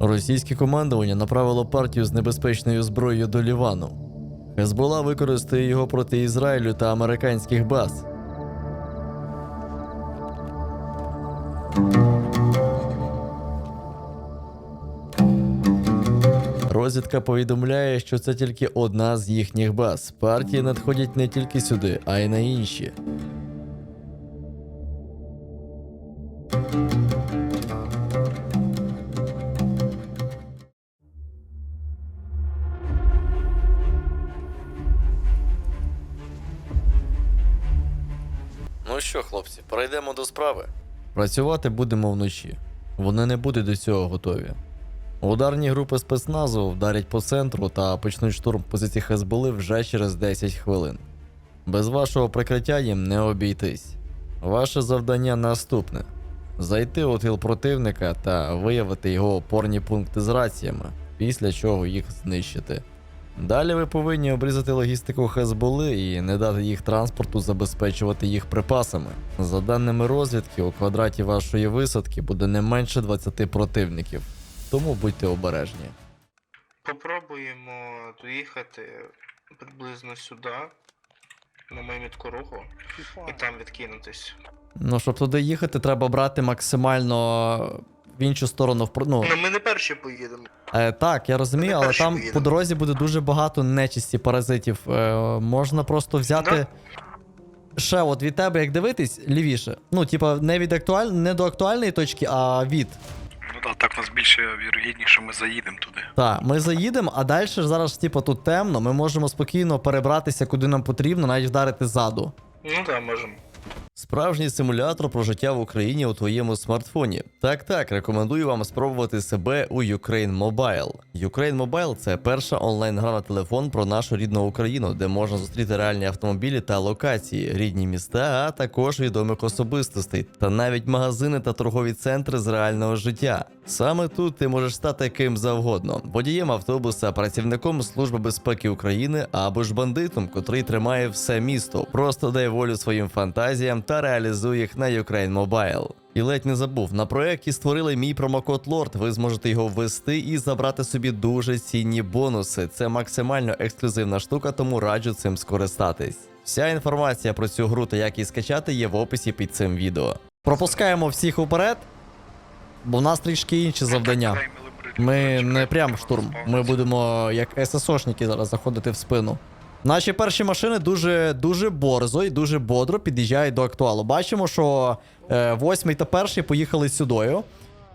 Російське командування направило партію з небезпечною зброєю до Лівану. Хезбола використає його проти Ізраїлю та американських баз. Розвідка повідомляє, що це тільки одна з їхніх баз. Партії надходять не тільки сюди, а й на інші. Ну що, хлопці, перейдемо до справи. Працювати будемо вночі. Вони не будуть до цього готові. Ударні групи спецназу вдарять по центру та почнуть штурм позицій Хезболи вже через 10 хвилин. Без вашого прикриття їм не обійтись. Ваше завдання наступне: зайти у тил противника та виявити його опорні пункти з раціями, після чого їх знищити. Далі ви повинні обрізати логістику Хезболи і не дати їх транспорту забезпечувати їх припасами. За даними розвідки, у квадраті вашої висадки буде не менше 20 противників, тому будьте обережні. Попробуємо доїхати приблизно сюди, на мою мітку руху, і там відкинутись. Ну, щоб туди їхати, треба брати максимально в іншу сторону. впро- Ну, Ну ми не перші поїдемо. е, так, я розумію, Ми але перші там поїдемо. по дорозі буде дуже багато нечисті паразитів. Е, можна просто взяти. Да. Ще от від тебе, як дивитись, лівіше. Ну, типа, не від актуаль... не до актуальної точки, а від. Ну так, так у нас більше вірогідніше, що ми заїдемо туди. Так, ми заїдемо, а далі зараз, типу, тут темно, ми можемо спокійно перебратися куди нам потрібно, навіть вдарити ззаду. Ну так, можемо. Справжній симулятор про життя в Україні у твоєму смартфоні. Так, так, рекомендую вам спробувати себе у Ukraine Mobile. Ukraine Mobile – це перша онлайн-гра на телефон про нашу рідну Україну, де можна зустріти реальні автомобілі та локації, рідні міста, а також відомих особистостей, та навіть магазини та торгові центри з реального життя. Саме тут ти можеш стати ким завгодно: водієм автобуса, працівником Служби безпеки України або ж бандитом, котрий тримає все місто. Просто дай волю своїм фантазіям та реалізуй їх на Ukraine Mobile. І ледь не забув, на проєкті створили мій промокод Лорд. Ви зможете його ввести і забрати собі дуже цінні бонуси. Це максимально ексклюзивна штука, тому раджу цим скористатись. Вся інформація про цю гру та як її скачати є в описі під цим відео. Пропускаємо всіх уперед, бо в нас трішки інші завдання. Ми не прям штурм. Ми будемо як ССОшники зараз заходити в спину. Наші перші машини дуже дуже борзо і дуже бодро під'їжджають до актуалу. Бачимо, що е, восьмий та перший поїхали сюдою,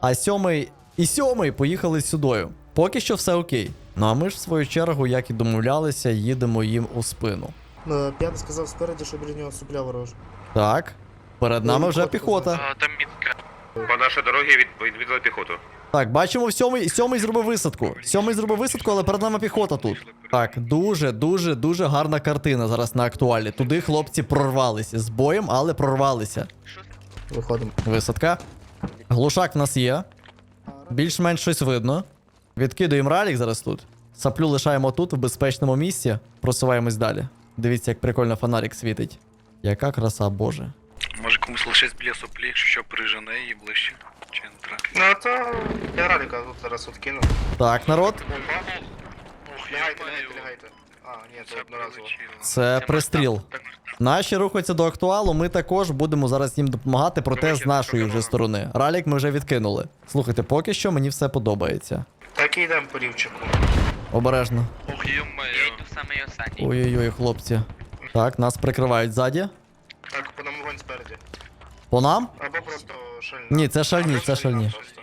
а сьомий і сьомий поїхали сюдою. Поки що все окей. Ну а ми ж в свою чергу, як і домовлялися, їдемо їм у спину. Е, П'ятий сказав спереді, що біля нього супля ворожа. Так, перед нами вже піхота. А, там мітка. По нашій дорогі від, відвідали піхоту. Так, бачимо, сьомий, сьомий зробив висадку. Сьомий зробив висадку, але перед нами піхота тут. Так, дуже, дуже, дуже гарна картина зараз на актуалі. Туди хлопці прорвалися з боєм, але прорвалися. Виходимо. Висадка. Глушак в нас є. Більш-менш щось видно. Відкидуємо ралік зараз тут. Саплю лишаємо тут, в безпечному місці. Просуваємось далі. Дивіться, як прикольно фонарик світить. Яка краса, боже. Може комусь лишись біля соплі, якщо що прижене її ближче. Треба? Ну а то я радика тут зараз откину. Так, народ, Лягайте, лягайте, лягайте. А, ні, це одноразово. це пристріл. Наші рухаються до актуалу, ми також будемо зараз їм допомагати, проте з нашої вже сторони. Ралік ми вже відкинули. Слухайте, поки що мені все подобається. Так і йдемо по рівчику. Обережно. Ох, Я йду самий останній. Ой-ой-ой, хлопці. Так, нас прикривають ззаді. Так, по нам вогонь спереді. По нам? Або просто шальна. Ні, це шальні, Або це шальні. просто.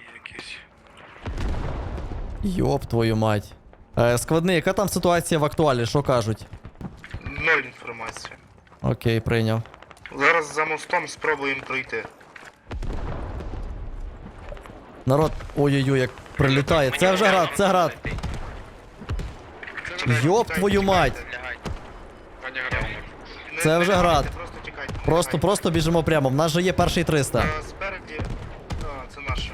Йоп, твою мать. Е, складний, яка там ситуація в актуалі? Що кажуть? Ноль інформації. Окей, прийняв. Зараз за мостом спробуємо пройти. Народ, ой-ой-ой, як прилітає. Це вже град, це град. Йоп твою мать. Не- Це вже град. Просто Просто, просто біжимо прямо. В нас же є перший 300. Е, Спереді. А, це наше.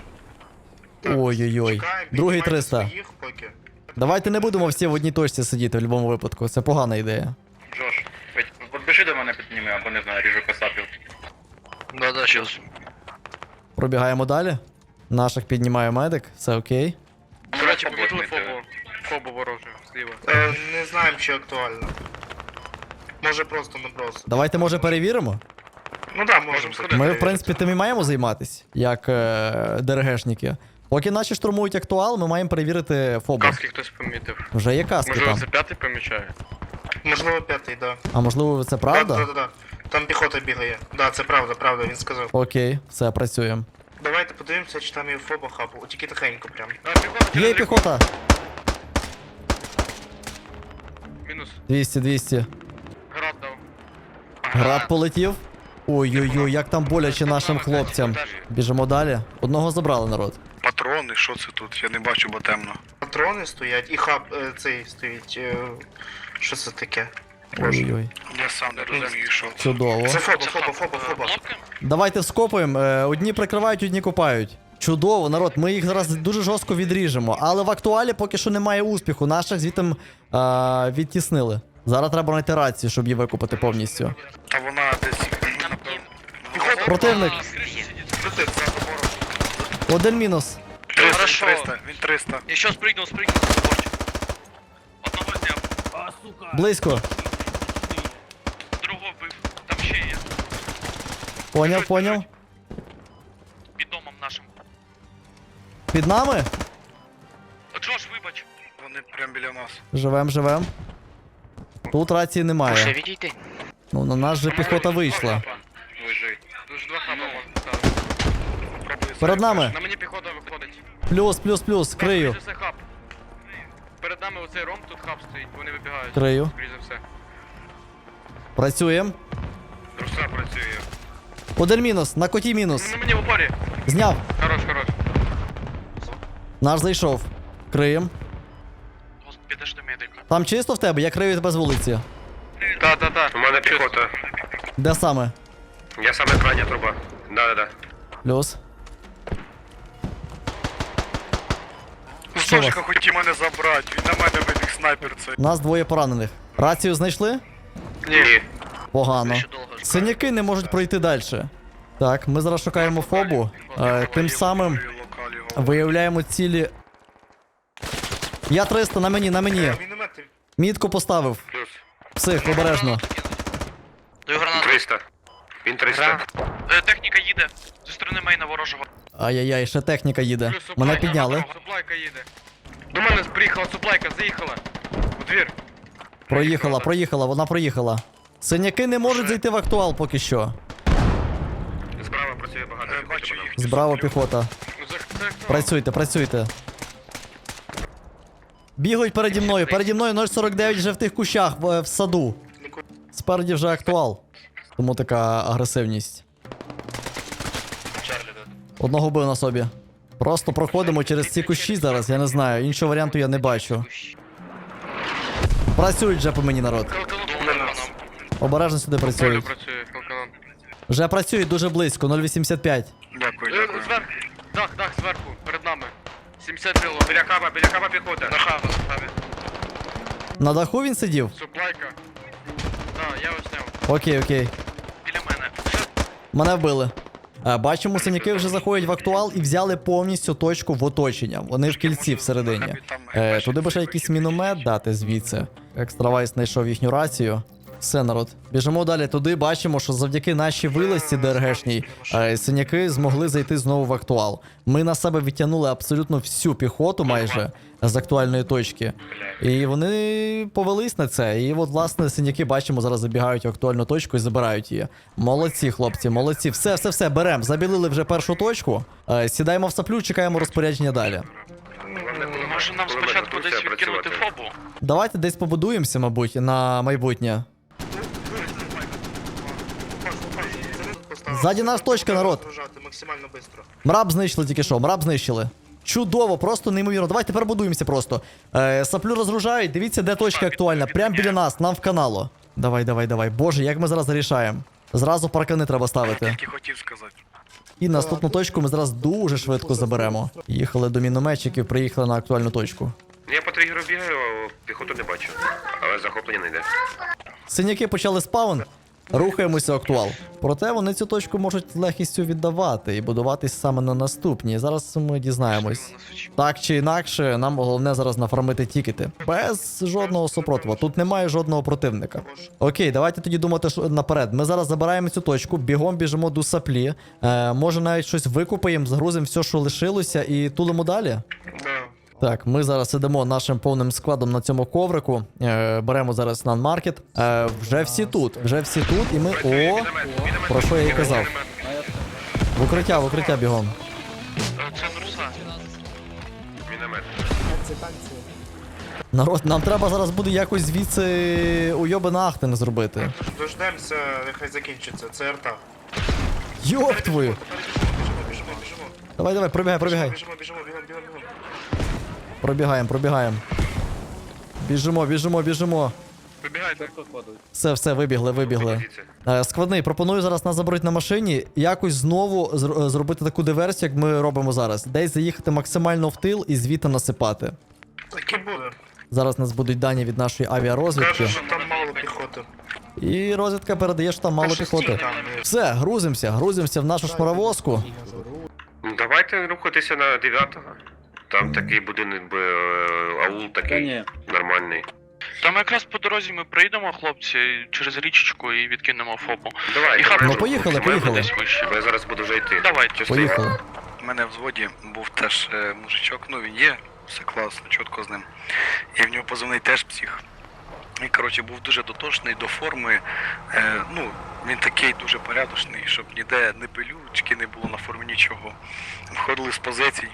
Ой-ой-ой. чекаємо, Другий піднімайте 300. своїх поки. Давайте не будемо всі в одній точці сидіти в будь-якому випадку. Це погана ідея. Джош, підбіжи до мене підніми, або не знаю, ріжу касапів. Да, да, щас. Пробігаємо далі. Наших піднімає медик, все окей. Фобу помітили фобу. Фобу ворожу, зліва. Е, не знаємо, чи актуально. Може просто наброс. Давайте, може, перевіримо. Ну да, можемо сходити. Ми, в принципі, тим і маємо займатися, як е, ДРГшники. Поки наші штурмують актуал, ми маємо перевірити фобу. Каски хтось помітив. Вже є каски Можливо, там. це п'ятий помічає? Можливо, п'ятий, да. А можливо, це Да, правда? да, да, да. Там піхота бігає. Да, це правда, правда, він сказав. Окей, все, працюємо. Давайте подивимося, чи там є фоба хабу. О, Тільки тихенько прям. А, піхота, Є піхота! Мінус. 200, 200. Град полетів. Ой-ой-ой, як там боляче нашим хлопцям. Біжимо далі. Одного забрали народ. Патрони, що це тут? Я не бачу, бо темно. Патрони стоять, і хаб е, цей стоїть. Е, що це таке? Ой-ой. Я сам не розумію, що це. Чудово. Це фоба, фоба, фоба, фоба. Давайте скопаємо. Е, Одні прикривають, одні копають. Чудово, народ. Ми їх зараз дуже жорстко відріжемо. Але в актуалі поки що немає успіху. Наших звітом е, відтіснили. Зараз треба знайти рацію, щоб її викупити повністю. Та вона десь. Піхота. Противник, забором. один мінус. 300, Хорошо. 300, він 300. Еще спрыгнул, спрыгнул. Одного зняв, Близько. другого бив. Там ще є. Поняв, поняв. Під домом нашим. Під нами? Джош, вибач. Вони прямо біля нас. Живем, живем. Тут рації немає. відійти. Ну, на нас же піхота вийшла. Дуже два хаба Перед нами. На мені піхота виходить. Плюс, плюс, плюс. Крию. Перед нами оцей ром, тут хаб стоїть, вони вибігають. Крию. Скоріше за. Працюємо. Руса працює. Один мінус. На коті мінус. На мені в опорі. Зняв. Хорош, хорош. Наш зайшов. Криєм. Підеш до медика. Там чисто в тебе, я крию тебе з вулиці. Та, та, та. У мене піхота. Де саме? Я саме крайня труба. Да, да, да. Плюс. Зошка хотів мене забрати, він на мене вибіг снайпер цей. Нас двоє поранених. Рацію знайшли? Ні. Погано. Синяки не можуть пройти далі. Так, ми зараз шукаємо фобу. Е, тим самим виявляємо цілі. Я 300 на мені, на мені. Мітку поставив. Псих, обережно. Даю гранату. 300. Він 300. Е, техніка їде зі сторони мейна ворожого. Ай-яй-яй, ще техніка їде. Плюс Мене суплайка. підняли. Суплайка їде. До мене приїхала суплайка, заїхала. У двір. Проїхала, проїхала, вона проїхала. Синяки не можуть зайти в актуал поки що. Справа працює багато. Я бачу їх. Збраво піхота. Ну, за-? Працюйте, працюйте. Бігають переді мною. Переді мною 049 вже в тих кущах в, в саду. Спереді вже актуал. Тому така агресивність. Одного бив на собі. Просто проходимо через ці кущі зараз, я не знаю. Іншого варіанту я не бачу. Працюють вже по мені народ. Обережно сюди працюють. Вже працюють дуже близько, 085. Дякую, Е, дякую. Зверху. Дах, дах зверху. 70 крило. Біля хаба, біля хаба піхота. На хабу, на хабі. На даху він сидів? Суплайка. Так, я ось зняв. Окей, окей. Біля мене. Мене вбили. Е, Бачимо, синяки вже заходять в актуал і взяли повністю точку в оточення. Вони в кільці всередині. Е, туди би ще якийсь міномет дати звідси. Екстравайс знайшов їхню рацію. Все, народ. Біжимо далі туди. Бачимо, що завдяки нашій вилазці ДРГшній е, синяки змогли зайти знову в актуал. Ми на себе відтягнули абсолютно всю піхоту майже з актуальної точки. І вони повелись на це. І от, власне, синяки бачимо, зараз забігають в актуальну точку і забирають її. Молодці, хлопці, молодці. Все, все, все, беремо. Забілили вже першу точку. Е, сідаємо в саплю, чекаємо розпорядження далі. Може нам спочатку десь відкинути фобу? Давайте десь побудуємося, мабуть, на майбутнє. Ззаді нас точка, народ. Максимально швидко. Мраб знищили тільки що, мраб знищили. Чудово, просто неймовірно. Давайте перебудуємося просто. Е, саплю розгружають, дивіться, де точка актуальна. Прямо біля нас, нам в каналу. Давай, давай, давай. Боже, як ми зараз зарішаємо. Зразу паркани треба ставити. Тільки хотів сказати. І наступну точку ми зараз дуже швидко заберемо. Їхали до мінометчиків, приїхали на актуальну точку. Я по тригеру бігаю, а піхоту не бачу. Але захоплення не йде. Синяки почали спаун. Рухаємося актуал. Проте вони цю точку можуть з легкістю віддавати і будуватись саме на наступній. Зараз ми дізнаємось. Так чи інакше, нам головне зараз нафармити тікети. Без жодного супротиву. Тут немає жодного противника. Окей, давайте тоді думати що наперед. Ми зараз забираємо цю точку, бігом біжимо до саплі. Е, може навіть щось викупаємо, згрузимо все, що лишилося, і тулимо далі. Да. Так, ми зараз сидимо нашим повним складом на цьому коврику. Е, беремо зараз нанмаркет. Е, вже всі тут, вже всі тут, і ми. О! Про що я і казав. В укриття, в укриття бігом. Це Нурса. Танці, танці. Народ, нам треба зараз буде якось звідси уйобен ахтен зробити. Дождемося, нехай закінчиться. Це арта. Йоп твою! Біжимо, біжимо, біжимо. Давай, давай, пробігай, пробігай. Біжимо, біжимо, бігом, бігом, бігом. Пробігаємо, пробігаємо. Біжимо, біжимо, біжимо. Вибігайте. Все, все, вибігли, вибігли. Е, Складний, пропоную зараз нас заберуть на машині, якось знову зр- е, зробити таку диверсію, як ми робимо зараз. Десь заїхати максимально в тил і звідти насипати. Так і буде. Зараз нас будуть дані від нашої авіарозвідки. Каже, що там мало піхоти. І розвідка передає, що там мало піхоти. Все, грузимося, грузимося в нашу шмаровозку. Давайте рухатися на 9-го. Там такий будинок, би, е, аул такий нормальний. Там якраз по дорозі ми прийдемо, хлопці, через річечку і відкинемо фобу. Давай, І давай. хапнемо. Ну, поїхали, поїхали. Десь вище. Я зараз буду вже йти. Давайте. Поїхали. У мене в взводі був теж е, мужичок, ну він є, все класно, чітко з ним. І в нього позивний теж псих. І, коротше, був дуже дотошний до форми. Е, ну, він такий дуже порядочний, щоб ніде не пилючки не було на формі нічого. Входили з позицій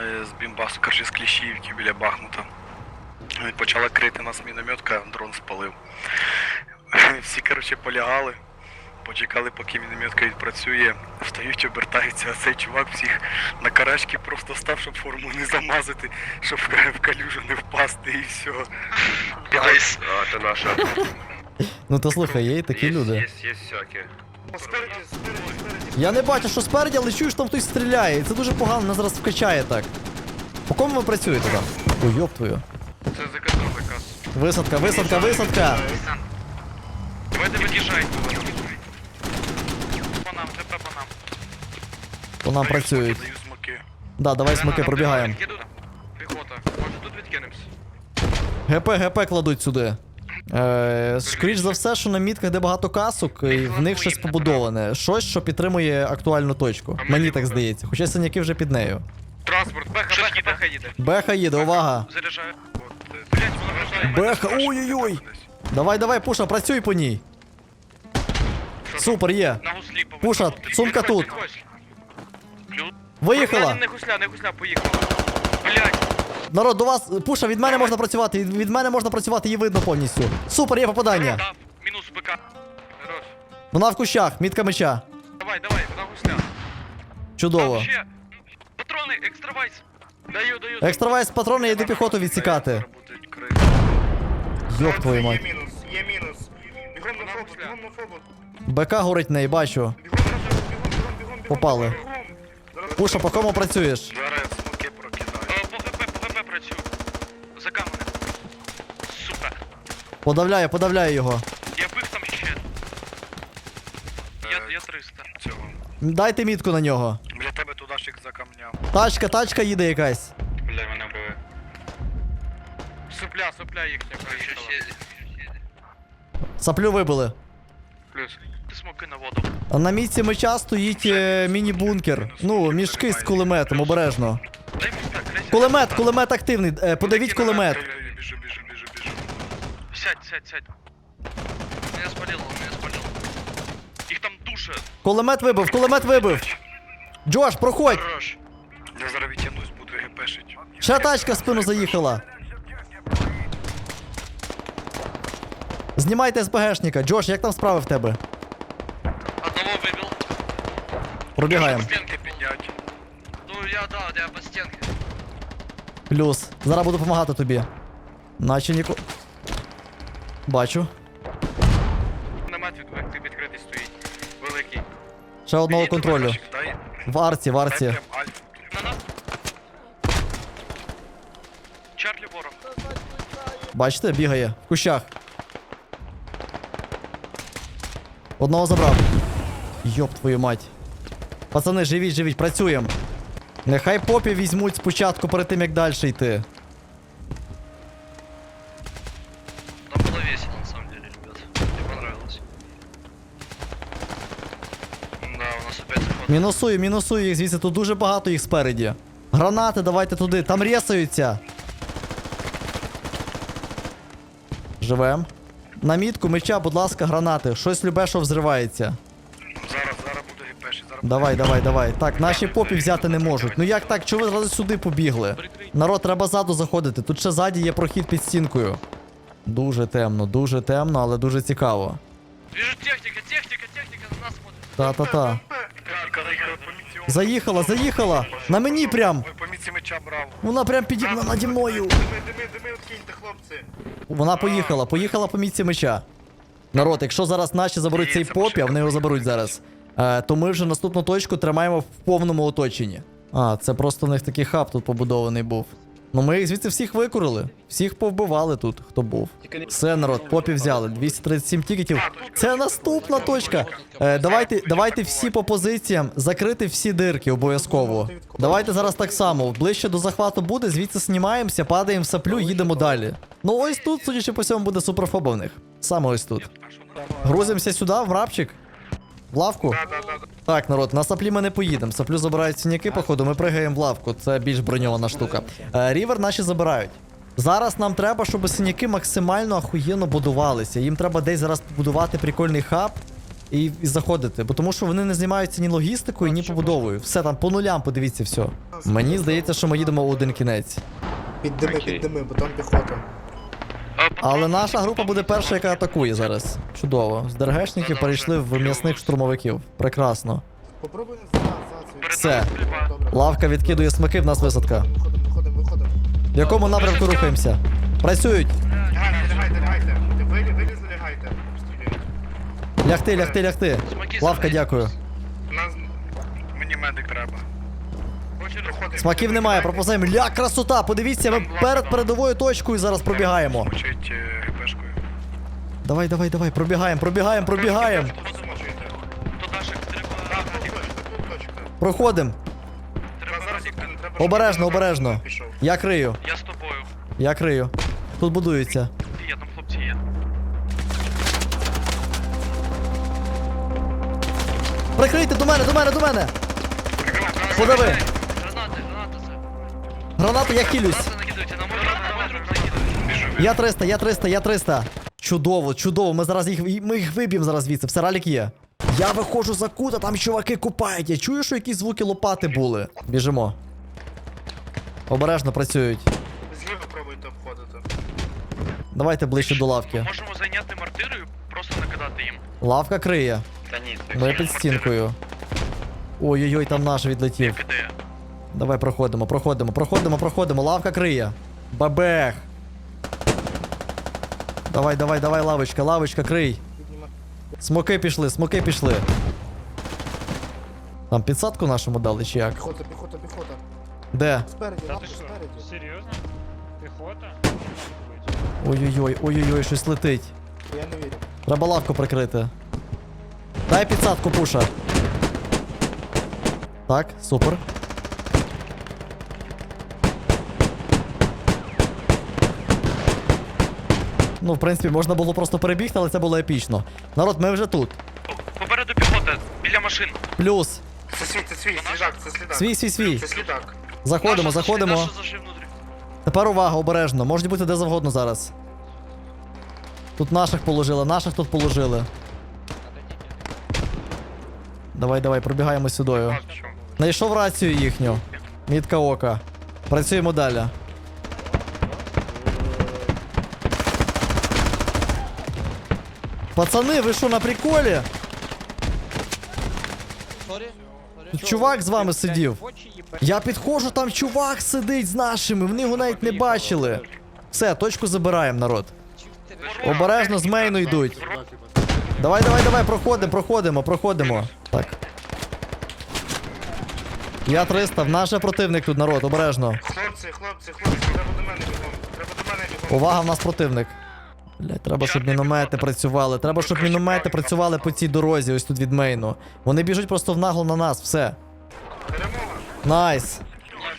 з бімбасу, коротше, з Кліщівки біля Бахмута. Він почала крити нас мінометка, дрон спалив. Всі, коротше, полягали. Почекали, поки мінометка відпрацює, встають, обертаються, а цей чувак всіх на карачки просто став, щоб форму не замазати, щоб в в калюжу не впасти і все. Найс. А, це наша. Ну то слухай, є і такі Є, люди. Є, є всякі. Спереді, спереді, спереді. Я не бачу, що спереді, але чую, що там хтось стріляє. І це дуже погано, нас зараз вкачає так. По кому ви працюєте там? Ой, йоп твою. Це заказ заказ. Висадка, висадка, висадка! Давайте від'їжджайте. По нам, ТП по нам. По нам працюють. Да, давай смоки пробігаємо. Піхота. Може тут відкинемось? ГП, ГП кладуть сюди. Е, скоріш за все, що на мітках, де багато касок, і в них щось побудоване. Щось, що підтримує актуальну точку. Мені так здається. Хоча синяки вже під нею. Транспорт, беха, беха, беха їде. Беха їде, увага! Заряджаю. Вона вражає. Беха, ой-ой-ой! Давай, давай, пуша, працюй по ній. Супер, є. Пуша, сумка тут. Виїхала! Не гусля, не гусля, поїхала. Блять. Народ, до вас, пуша, від мене можна працювати, від- від мене можна працювати, її видно повністю. Супер, є попадання. Дав. Мінус ПК. Хорош. Вона в кущах, мітка меча. Давай, давай, на гусля. Чудово. Там ще. Патрони, екстравайс. Даю, даю. Екстравайс патрони, я йду піхоту відсікати. Йоп твою мать. Є мінус, є мінус. Бігом на фобу, бігом на фобу. БК горить в неї, бачу. Бігом бігом, бігом, бігом, бігом. Попали. Бігом. Пуша, по кому працюєш? Зараз смоки прокидаю. Е, По ГП, по ГП працюю. За камери. Супер. Подавляю, подавляю його. Я бив там ще. Я, я 300. Цього. Дайте мітку на нього. Біля тебе тудашик за камням. Тачка, тачка їде якась. Бля, мене вбили. Сопля, сопля їхня приїхала. Саплю вибили. Плюс. Ти смоки на воду. А на місці меча стоїть е, міні-бункер. Ну, мішки з кулеметом, обережно. Дай мені так, Грязь. Кулемет, кулемет активний. Е, подавіть кулемет. Сядь, сядь, сядь. Меня спалило, меня спалило. Їх там душе. Кулемет вибив, кулемет вибив. Джош, проходь. Хорош. Я зараз відтягнусь, буду гепешить. Ще тачка в спину заїхала. Знімайте СПГшника. Джош, як там справи в тебе? Одного выбил. Пробігаємо. Стенки піднять. Ну я да, я по стенке. Плюс. Зараз буду допомагати тобі. Наче ніко. Бачу. Намет від, від, відкритий стоїть. Великий. Ще одного контролю. В арці, в арці. Чарлі ворог. Бачите, бігає в кущах. Одного забрав. Йоп твою мать. Пацани, живіть, живіть, працюємо. Нехай попі візьмуть спочатку перед тим, як далі йти. Мінусую, мінусую їх звідси, тут дуже багато їх спереді. Гранати, давайте туди, там рєсаються. Живем. На мітку меча, будь ласка, гранати. Щось любе, що взривається. Зараз, зараз буду ріпеші, зараз. Давай, давай, давай. Так, наші попі взяти не можуть. Ну як так? Чого ви зразу сюди побігли? Народ, треба ззаду заходити. Тут ще ззаді є прохід під стінкою. Дуже темно, дуже темно, але дуже цікаво. Вижу техника, техника, техника на нас смотрит. Та-та-та. Заїхала, заїхала. На мені прям. Вона прям піді... наді мною. Вона поїхала, поїхала по місці меча. Народ, якщо зараз наші заберуть цей попі, а вони його заберуть зараз, е, то ми вже наступну точку тримаємо в повному оточенні. А, це просто у них такий хаб тут побудований був. Ну ми їх звідси всіх викурили. Всіх повбивали тут, хто був. Все, народ, попі взяли. 237 тікетів. Це наступна точка. Е, давайте, давайте всі по позиціям закрити всі дирки обов'язково. Давайте зараз так само. Ближче до захвату буде, звідси знімаємося, падаємо в саплю, їдемо далі. Ну ось тут, судячи по всьому, буде суперфоба в них. Саме ось тут. Грузимося сюди, в рабчик. В лавку? Так, народ, на саплі ми не поїдемо. Саплю забирають синяки, походу, ми пригаємо в лавку. Це більш броньована штука. Е, рівер наші забирають. Зараз нам треба, щоб синяки максимально ахуєнно будувалися. Їм треба десь зараз побудувати прикольний хаб і, і заходити. Бо тому що вони не займаються ні логістикою, ні побудовою. Все там по нулям, подивіться все. Мені здається, що ми їдемо в один кінець. Піддими, піддими, бо там піхота. Але наша група буде перша, яка атакує зараз. Чудово. З ДРГшників перейшли в м'ясних штурмовиків. Прекрасно. Попробуй за, за. Все. Лавка відкидує смаки, в нас висадка. Виходимо, виходимо, виходимо. В якому напрямку рухаємося? Працюють. Лягайте, лягайте, лягайте. Ви- Вилізли, лягайте. Лягти, лягти, лягти. Лавка, дякую. Нас Мені медик треба. Смаків немає, пропозаємо. Ля, красота! Подивіться, ми перед передовою точкою зараз пробігаємо. Давай, давай, давай, пробігаємо, пробігаємо, пробігаємо. Проходимо. Обережно, обережно. Я крию, Я з тобою. я крию. Тут будується. Є, там хлопці є. Прикрийте до мене, до мене, до мене! Подави! Гранату, я хилюсь. Я 300, я 300, я 300. Чудово, чудово. Ми зараз їх ми їх виб'ємо зараз звідси. Все, ралік є. Я виходжу за кута, там чуваки купають. Я чую, що якісь звуки лопати були. Біжимо. Обережно працюють. Зліва пробуйте обходити. Давайте ближче до лавки. Можемо зайняти мортиру і просто накидати їм. Лавка криє. Та ні, Ми під стінкою. Ой-ой-ой, там наш відлетів. Давай проходимо, проходимо, проходимо, проходимо. Лавка криє. Бабех. Давай, давай, давай, лавочка, лавочка, крий. Смоки пішли, смоки пішли. Там підсадку нашому дали чи як? Піхота, піхота, піхота. Де? Спереді, лапку спереді. Серйозно? Піхота? Ой-ой-ой, ой-ой-ой, щось летить. Я не вірю. Треба лавку прикрити. Дай підсадку пуша. Так, супер. Ну, в принципі, можна було просто перебігти, але це було епічно. Народ, ми вже тут. Попереду піхота, біля машин. Плюс. Це свій, це свій, слідак, це слідак. Свій, свій, свій. Це слідак. Заходимо, Наша заходимо. наша внутрі. Тепер увага, обережно. Можуть бути де завгодно зараз. Тут наших положили, наших тут положили. Давай, давай, пробігаємо сюдою. Знайшов рацію їхню. Мітка ока. Працюємо далі. Пацани, ви що на приколі? Чувак з вами сидів. Я підходжу, там чувак сидить з нашими, вони його навіть не бачили. Все, точку забираємо, народ. Обережно з мейну йдуть. Давай, давай, давай, проходимо, проходимо, проходимо. Так. Я 300, в наш же противник тут, народ, обережно. Хлопці, хлопці, хлопці, треба до мене бігом. Треба до мене бігом. Увага, в нас противник. Блять, треба, щоб міномети працювали. Треба, щоб міномети працювали по цій дорозі, ось тут від мейну. Вони біжуть просто в нагло на нас, все. Найс.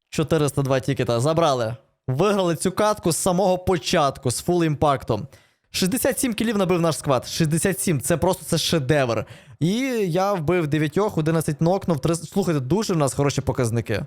402 тікета. Забрали. Виграли цю катку з самого початку, з фул імпактом. 67 кілів набив наш сквад. 67. Це просто це шедевр. І я вбив 9, 11 нокнув. 3... Слухайте, дуже в нас хороші показники.